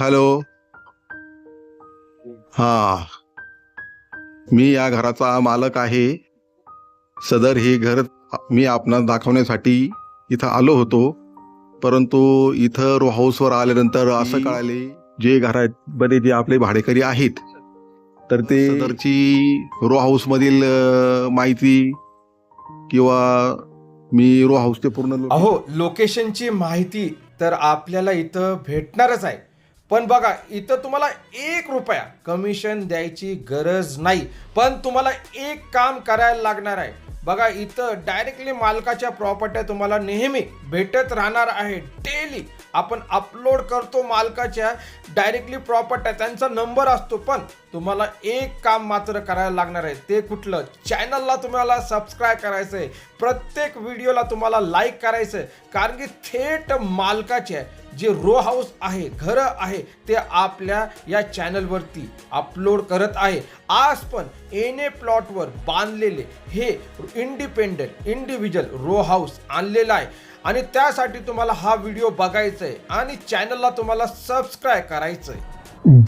Hello. हा. मी या घराचा मालक आहे. सदर हे घर मी आपणास दाखवण्यासाठी इथं आलो होतो. परंतु इथं रो हाऊसवर आल्यानंतर असं कळाले जे घरामध्ये जे आपले भाडेकरी आहेत तर ते सदरची रो हाऊसमधील माहिती किंवा मी रो हाऊसचे पूर्ण लो- अहो लोकेशनची माहिती तर आपल्याला इथं भेटणारच आहे. पण बघा इथं तुम्हाला एक रुपया कमिशन द्यायची गरज नाही. पण तुम्हाला एक काम करायला लागणार आहे. बघा इथं डायरेक्टली मालकाच्या प्रॉपर्ट्या तुम्हाला नेहमी भेटत राहणार आहे. डेली आपण अपलोड करतो मालकाच्या डायरेक्टली प्रॉपर्ट्या त्यांचा नंबर असतो पण तुम्हाला एक काम मात्र करायला लागणार आहे. ते कुठलं? चॅनलला तुम्हाला सबस्क्राईब करायचं आहे प्रत्येक व्हिडिओला तुम्हाला लाईक करायचं आहे कारण की थेट मालकाचे जे रो हाऊस आहे घरं आहे ते आपल्या या चॅनलवरती अपलोड करत आहे. आज पण एन ए प्लॉटवर बांधलेले हे इंडिपेंडेंट इंडिव्हिज्युअल रो हाऊस आणलेलं आहे. आणि त्यासाठी तुम्हाला हा व्हिडिओ बघायचा आहे आणि चॅनलला तुम्हाला सबस्क्राईब करायचं आहे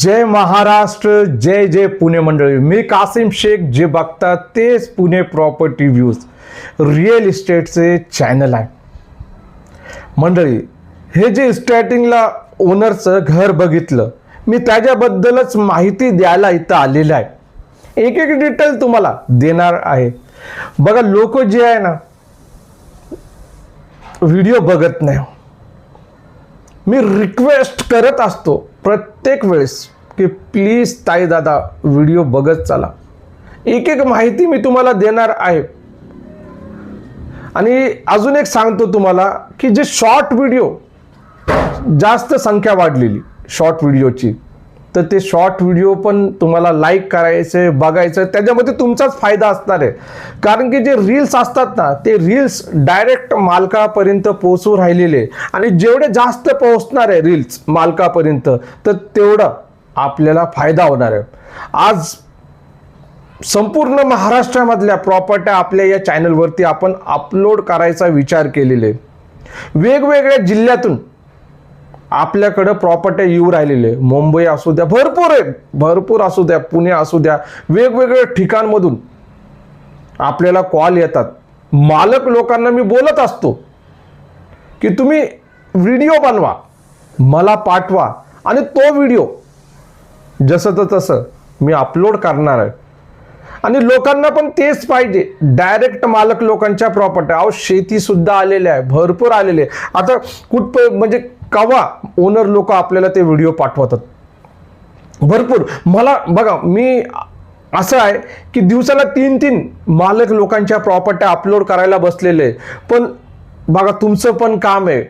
जय महाराष्ट्र जय जय पुणे मंडळी. मी कासिम शेख जे बघतात तेच पुणे प्रॉपर्टी व्ह्यूज रिअल इस्टेटचे चॅनल आहे. मंडळी हे जे स्टार्टिंगला ओनरचं घर बघितलं मी त्याच्याबद्दलच माहिती द्यायला इथं आलेलं आहे. एक एक डिटेल तुम्हाला देणार आहे. बघा लोक जे आहे ना व्हिडिओ बघत नाही. मी रिक्वेस्ट करत असतो प्रत्येक वेळेस की प्लीज ताई दादा व्हिडिओ बघत चला. एक एक माहिती मी तुम्हाला देणार आहे. आणि अजून एक सांगतो तुम्हाला की जे शॉर्ट व्हिडिओ जास्त संख्या वाढलेली शॉर्ट व्हिडिओची तर ते शॉर्ट व्हिडिओ पण तुम्हाला लाईक करायचे बघायचं त्याच्यामध्ये तुमचाच फायदा असणार आहे. कारण की जे रील्स असतात ना ते रील्स डायरेक्ट मालकापर्यंत पोहोचू राहिलेले आणि जेवढे जास्त पोहोचणार आहे रील्स मालकापर्यंत तर तेवढं आपल्याला फायदा होणार आहे. आज संपूर्ण महाराष्ट्रामधल्या प्रॉपर्ट्या आपल्या या चॅनलवरती आपण अपलोड करायचा विचार केलेले आहे. वेगवेगळ्या जिल्ह्यातून आपल्याकडं प्रॉपर्ट्या येऊ राहिलेले. मुंबई असू द्या भरपूर आहे भरपूर असू द्या पुणे असू द्या वेगवेगळ्या ठिकाणमधून आपल्याला कॉल येतात. मालक लोकांना मी बोलत असतो की तुम्ही व्हिडिओ बनवा मला पाठवा आणि तो व्हिडिओ जसं तर तसं मी अपलोड करणार आहे. आणि लोकांना पण तेच पाहिजे. डायरेक्ट मालक लोकांच्या प्रॉपर्टी अहो शेतीसुद्धा आलेल्या आहे. भरपूर आलेले आहे. आता कुठ म्हणजे कवा ओनर लोक आपल्याला ते व्हिडिओ पाठवतात? भरपूर. मला बघा मी असं आहे की दिवसाला तीन तीन मालक लोकांच्या प्रॉपर्ट्या अपलोड करायला बसलेले आहे. पण बघा तुमचं पण काम आहे.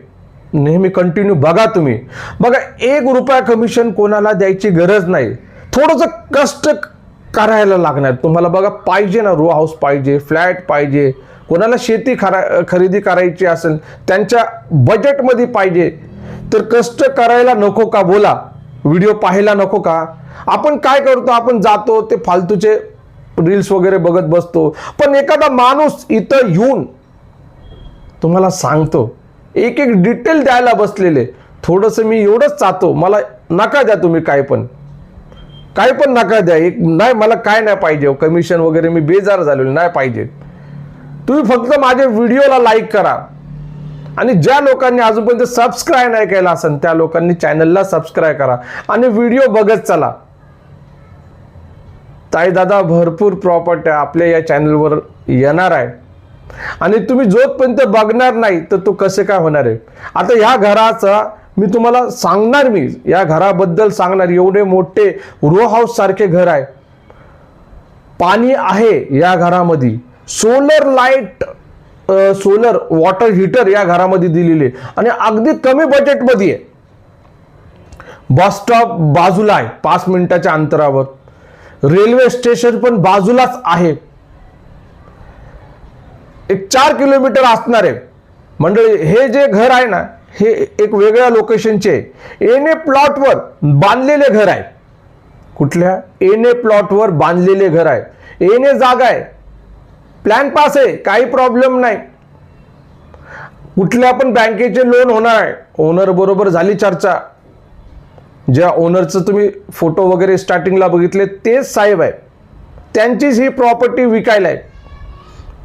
नेहमी कंटिन्यू बघा तुम्ही. बघा एक रुपया कमिशन कोणाला द्यायची गरज नाही. थोडंसं कष्ट करायला लागणार. तुम्हाला बघा पाहिजे ना रो हाऊस पाहिजे फ्लॅट पाहिजे. कोणाला शेती खरा खरेदी करायची असेल त्यांच्या बजेटमध्ये पाहिजे. तर कष्ट करायला नको का बोला? व्हिडिओ पाहायला नको का? आपण काय करतो? आपण जातो ते फालतूचे रील्स वगैरे बघत बसतो. पण एखादा माणूस इथं येऊन तुम्हाला सांगतो एक एक डिटेल द्यायला बसलेले. थोडंसं मी एवढंच चाहतो. मला नका द्या तुम्ही काय पण. काय पण नका द्या. एक नाही मला काय नाही पाहिजे. कमिशन वगैरे मी बेजार झालेलो नाही पाहिजे. तुम्ही फक्त माझ्या व्हिडिओला लाईक करा. आणि ज्या लोकांनी अजूनपर्यंत सबस्क्राईब नाही केला असेल त्या लोकांनी चॅनलला सबस्क्राईब करा आणि व्हिडिओ बघत चला. ताई दादा भरपूर प्रॉपर्टी आपल्या या चॅनलवर येणार आहे. आणि तुम्ही जोपर्यंत बघणार नाही तर तो कसे काय होणार आहे? आता ह्या घराचा मी तुम्हाला सांगणार मी या घराबद्दल सांगणार एवढे मोठे रो हाऊस सारखे घर आहे. पाणी आहे या घरामध्ये. Solar light solar water heater या घरामध्ये दिलेले आणि अगदी कमी बजेटमध्ये आहे बस स्टॉप बाजूला आहे पाच मिनिटाच्या अंतरावर. रेल्वे स्टेशन पण बाजूलाच आहे. एक चार किलोमीटर असणार आहे. मंडळी हे जे घर आहे ना हे एक वेगळ्या लोकेशनचे एन ए प्लॉटवर बांधलेले घर आहे. कुठल्या? एन ए प्लॉटवर बांधलेले घर आहे. एन ए जागा आहे. प्लॅन पास आहे काही प्रॉब्लेम नाही. कुठल्या पण बँकेचे लोन होणार आहे ओनर बरोबर झाली चर्चा. ज्या ओनरचं तुम्ही फोटो वगैरे स्टार्टिंगला बघितले तेच साहेब आहे त्यांचीच ही प्रॉपर्टी विकायला आहे.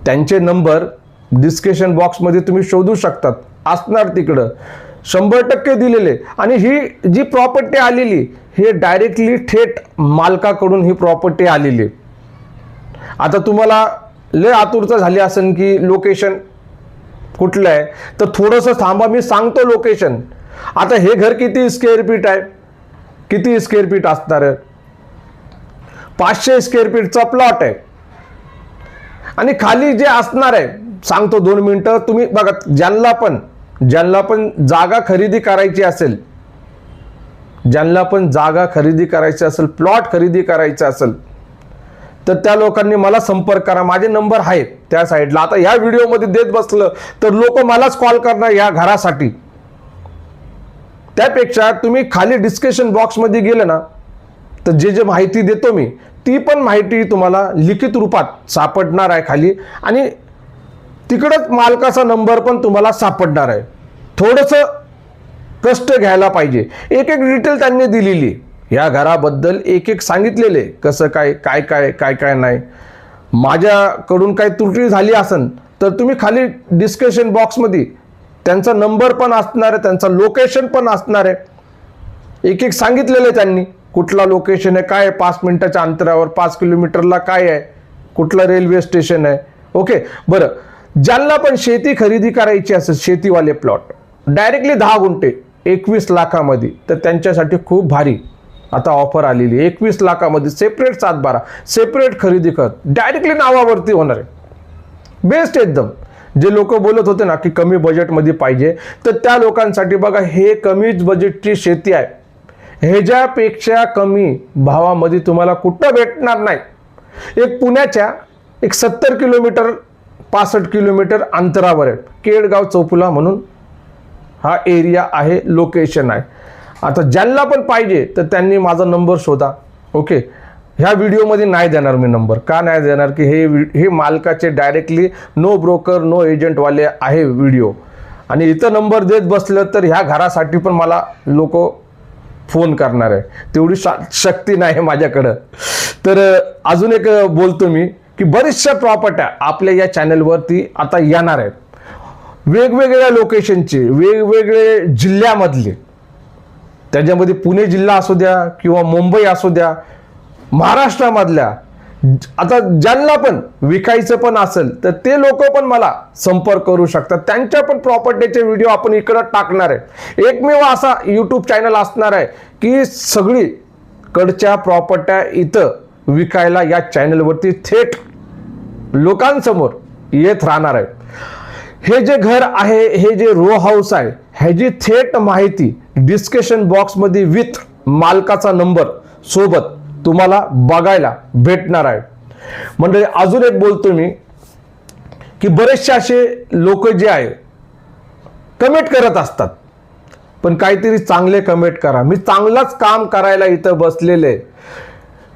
त्यांचे नंबर डिस्क्रिप्शन बॉक्समध्ये तुम्ही शोधू शकतात. असणार तिकडं. शंभर टक्के दिलेले. आणि ही जी प्रॉपर्टी आलेली हे डायरेक्टली थेट मालकाकडून ही प्रॉपर्टी आलेली. आता तुम्हाला लय आतुरता झाली असेल की लोकेशन कुठलं आहे? तर थोडंसं थांबा मी सांगतो लोकेशन आता हे घर किती स्क्वेअर फीट आहे? किती स्क्वेअर फीट असणार आहे? पाचशे स्क्वेअर फीटचा प्लॉट आहे. आणि खाली जे असणार आहे सांगतो दोन मिनटं तुम्ही बघा ज्यांना पण ज्यांना पण जागा खरेदी करायची असेल ज्यांना पण जागा खरेदी करायची असेल प्लॉट खरेदी करायचा असेल तर त्या लोकांनी मला संपर्क करा. माझे नंबर आहेत त्या साईडला. आता ह्या व्हिडिओमध्ये देत बसलं तर लोक मलाच कॉल करणार या घरासाठी. त्यापेक्षा तुम्ही खाली डिस्कशन बॉक्समध्ये गेले ना तर जे जे माहिती देतो मी ती पण माहिती तुम्हाला लिखित रूपात सापडणार आहे खाली. आणि तिकडंच मालकाचा नंबर पण तुम्हाला सापडणार आहे. थोडंसं कष्ट घ्यायला पाहिजे. एक एक डिटेल त्यांनी दिलेली. या घराबद्दल एक एक सांगितलेले. कसं काय काय काय काय काय नाही. माझ्याकडून काही त्रुटी झाली असेल तर तुम्ही खाली डिस्कशन बॉक्समध्ये त्यांचा नंबर पण असणार आहे त्यांचं लोकेशन पण असणार आहे. एक एक सांगितलेलं आहे त्यांनी कुठला लोकेशन आहे काय आहे पाच मिनटाच्या अंतरावर पाच किलोमीटरला काय आहे कुठलं रेल्वे स्टेशन आहे. ओके बरं. ज्यांना पण शेती खरेदी करायची असेल शेतीवाले प्लॉट डायरेक्टली दहा गुंठे एकवीस लाखामध्ये तर त्यांच्यासाठी खूप भारी. आता ऑफर आलेली एकवीस लाखामध्ये सेपरेट सात बारा सेपरेट खरेदी कर डायरेक्टली नावावरती होणार आहे. बेस्ट एकदम. जे लोक बोलत होते ना की कमी बजेटमध्ये पाहिजे तर त्या लोकांसाठी बघा हे कमीच बजेटची शेती आहे. ह्याच्यापेक्षा कमी भावामध्ये तुम्हाला कुठं भेटणार नाही. एक पुण्याच्या एक सत्तर किलोमीटर पासष्ट किलोमीटर अंतरावर आहे. केडगाव चौपुला म्हणून हा एरिया आहे लोकेशन आहे. आता ज्यांना पण पाहिजे तर त्यांनी माझा नंबर शोधा. ओके ह्या व्हिडिओमध्ये नाही देणार मी नंबर का नाही देणार? की हे हे मालकाचे डायरेक्टली नो ब्रोकर नो एजंटवाले आहे व्हिडिओ आणि इथं नंबर देत बसलं तर ह्या घरासाठी पण मला लोक फोन करणार आहे. तेवढी शा शक्ती नाही माझ्याकडं. तर अजून एक बोलतो मी की बरेचशा प्रॉपर्ट्या आपल्या या चॅनलवरती आता येणार आहेत. वेगवेगळ्या लोकेशनचे वेगवेगळे जिल्ह्यामधले त्याच्यामध्ये पुणे जिल्हा असू द्या किंवा मुंबई असू द्या महाराष्ट्रामधल्या आता ज्यांना पण विकायचं पण असेल तर ते लोक पण मला संपर्क करू शकतात. त्यांच्या पण प्रॉपर्टीचे व्हिडिओ आपण इकडं टाकणार आहे. एकमेव असा यूट्यूब चॅनल असणार आहे की सगळी कडच्या प्रॉपर्ट्या इथं विकायला या चॅनलवरती थेट लोकांसमोर येत राहणार आहे. हे जे घर आहे हे जे रो हाऊस आहे ह्याची थेट माहिती डिस्कशन बॉक्समध्ये विथ मालकाचा नंबर सोबत तुम्हाला बघायला भेटणार आहे. म्हणजे अजून एक बोलतो मी की बरेचसे असे लोक जे आहे कमेंट करत असतात. पण काहीतरी चांगले कमेंट करा. मी चांगलाच काम करायला इथं बसलेले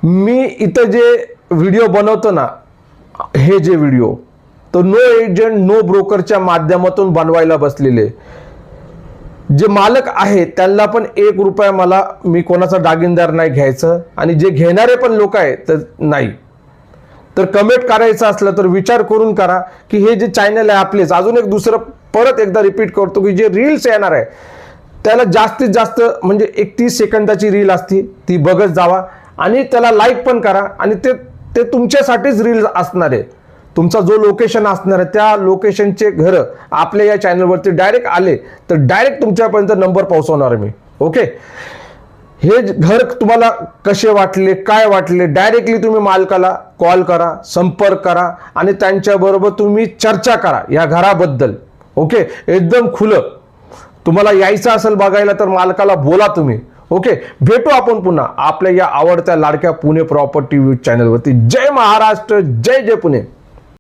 मी इथं जे व्हिडिओ बनवतो ना हे जे व्हिडिओ तो नो एजंट नो ब्रोकरच्या माध्यमातून बनवायला बसलेले जे मालक आहेत त्यांना पण एक रुपया मला मी कोणाचा दागिनदार नाही घ्यायचं. आणि जे घेणारे पण लोक आहेत तर नाही. तर कमेंट करायचं असलं तर विचार करून करा की हे जे चॅनल आहे आपलेच. अजून एक दुसरं परत एकदा रिपीट करतो की जे रील्स येणार आहे त्याला जास्तीत जास्त म्हणजे एक तीस सेकंदाची रील असती ती बघत जावा. आणि त्याला लाईक पण करा आणि ते ते तुमच्यासाठीच रील असणार आहे. तुमचा जो लोकेशन असणार आहे त्या लोकेशनचे घरं आपल्या या चॅनलवरती डायरेक्ट आले तर डायरेक्ट तुमच्यापर्यंत नंबर पोहोचवणार मी. ओके हे घर तुम्हाला कसे वाटले काय वाटले डायरेक्टली तुम्ही मालकाला कॉल करा संपर्क करा आणि त्यांच्याबरोबर तुम्ही चर्चा करा या घराबद्दल. ओके एकदम खुलं. तुम्हाला यायचं असेल बघायला तर मालकाला बोला तुम्ही. ओके भेटू आपण पुन्हा आपल्या या आवडत्या लाडक्या पुणे प्रॉपर्टी न्यूज चॅनलवरती जय महाराष्ट्र जय जय पुणे.